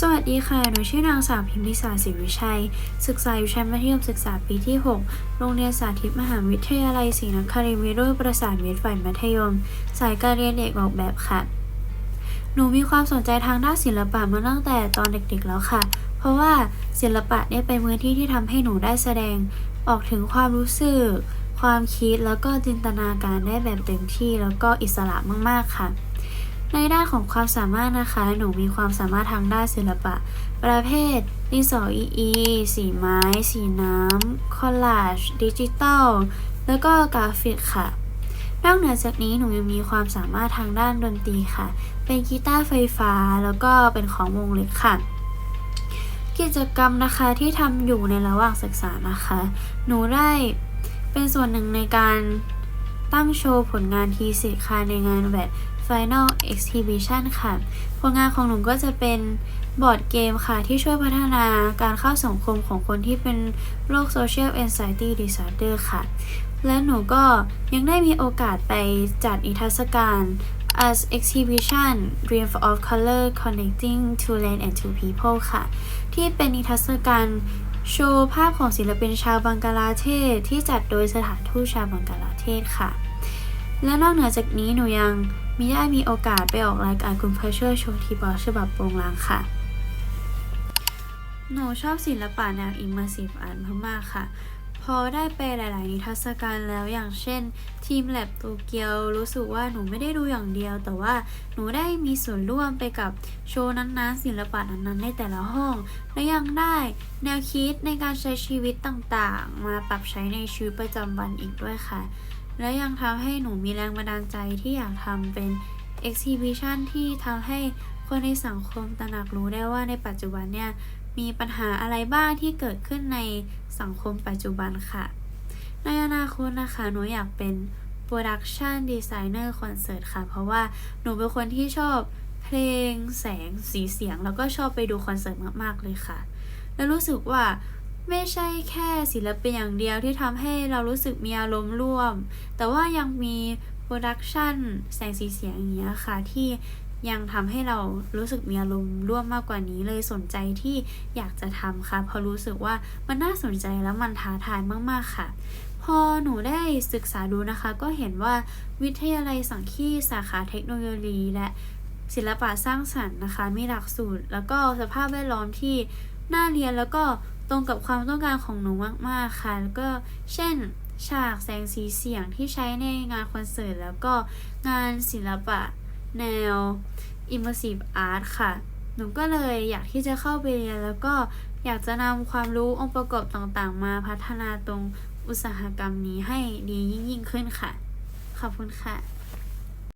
สวัสดีค่ะ หนูชื่อนางสาวพิมพิสาศิวิชัย ศึกษาอยู่ชั้นมัธยมศึกษาปีที่ 6 โรงเรียนสาธิตมหาวิทยาลัยศรีนครินทร์วิโรจน์ประสานมิตรฝ่ายมัธยม สายการเรียนเอกออกแบบค่ะ หนูมีความสนใจทางด้านศิลปะมาตั้งแต่ตอนเด็กๆแล้วค่ะ เพราะว่าศิลปะเนี่ยเป็นพื้นที่ที่ทำให้หนูได้แสดงออกถึงความรู้สึก ความคิดแล้วก็จินตนาการได้แบบเต็มที่แล้วก็อิสระมากๆค่ะ ในด้านของความสามารถนะคะ หนูมีความสามารถทางด้านศิลปะ ประเภทดินสออีอีสีไม้ สีน้ำคอลลาจดิจิตอลแล้วก็กราฟิกค่ะนอกเหนือจากนี้หนูยังมีความสามารถทางด้านดนตรีค่ะ เป็นกีตาร์ไฟฟ้าแล้วก็เป็นของวงเล็กค่ะกิจกรรมนะคะที่ทำอยู่ในระหว่างศึกษานะคะ หนูได้เป็นส่วนหนึ่งในการตั้งโชว์ผลงานทีสิค่ะในงานแบบ Final Exhibition ค่ะ ผลงานของหนูก็จะเป็นบอร์ดเกมค่ะ ที่ช่วยพัฒนาการเข้าสังคมของคนที่เป็นโรค Social Anxiety Disorder ค่ะ และหนูก็ยังได้มีโอกาสไปจัดนิทรรศการ as exhibition Dream of Color Connecting to Land and to People ค่ะ ที่เป็นนิทรรศการโชว์ภาพของศิลปินชาวบังกลาเทศ ที่จัดโดยสถานทูตชาวบังกลาเทศค่ะ และนอกเหนือจากนี้หนูยังมีได้มีโอกาสไปออกรายการคุณพระช่วยโชว์ทีบอฉบับโปรงลางค่ะ หนูชอบศิลปะแนว Immersive Art มากๆค่ะ พอได้ไปหลาย ๆ นิทรรศการแล้วอย่างเช่น ทีมแลบโตเกียวรู้สึกว่าหนูไม่ได้ดูอย่างเดียว แต่ว่าหนูได้มีส่วนร่วมไปกับโชว์นั้น ๆ ศิลปะนั้น ๆ ในแต่ละห้อง และยังได้แนวคิดในการใช้ชีวิตต่าง ๆ มาปรับใช้ในชีวิตประจำวันอีกด้วยค่ะ และยังทำให้หนูมีแรงบันดาลใจที่อยากทำเป็น exhibition ที่ทำให้คนในสังคมตระหนักรู้ได้ว่าในปัจจุบันเนี่ยมีปัญหาอะไรบ้างที่เกิดขึ้นในสังคมปัจจุบันค่ะ ในอนาคตนะคะ หนูอยากเป็น Production Designer Concert ค่ะ เพราะว่าหนูเป็นคนที่ชอบเพลงแสงสีเสียง แล้วก็ชอบไปดูคอนเสิร์ตมาก ๆ เลยค่ะ แล้วรู้สึกว่า ไม่ใช่แค่ศิลปินอย่างเดียวที่ทำให้เรารู้สึกมีอารมณ์ร่วม แต่ว่ายังมีโปรดักชันแสงสีเสียงอย่างเงี้ยค่ะ ที่ยังทำให้เรารู้สึกมีอารมณ์ร่วมมากกว่านี้เลยสนใจที่อยากจะทำค่ะเพราะรู้สึกว่ามันน่าสนใจแล้วมันท้าทายมาก ๆ ค่ะ พอหนูได้ศึกษาดูนะคะ ก็เห็นว่าวิทยาลัยสังคีสาขาเทคโนโลยีและศิลปะสร้างสรรค์นะคะ มีหลักสูตร แล้วก็สภาพแวดล้อมที่น่าเรียนแล้วก็ ตรงกับความต้องการของหนูมากๆค่ะ แล้วก็เช่นฉากแสงสีเสียงที่ใช้ในงานคอนเสิร์ตแล้วก็งานศิลปะแนว Immersive Art ค่ะ หนูก็เลยอยากที่จะเข้าไปเรียนแล้วก็อยากจะนำความรู้องค์ประกอบต่างๆ มาพัฒนาตรงอุตสาหกรรมนี้ให้ดียิ่งขึ้นค่ะ ขอบคุณค่ะ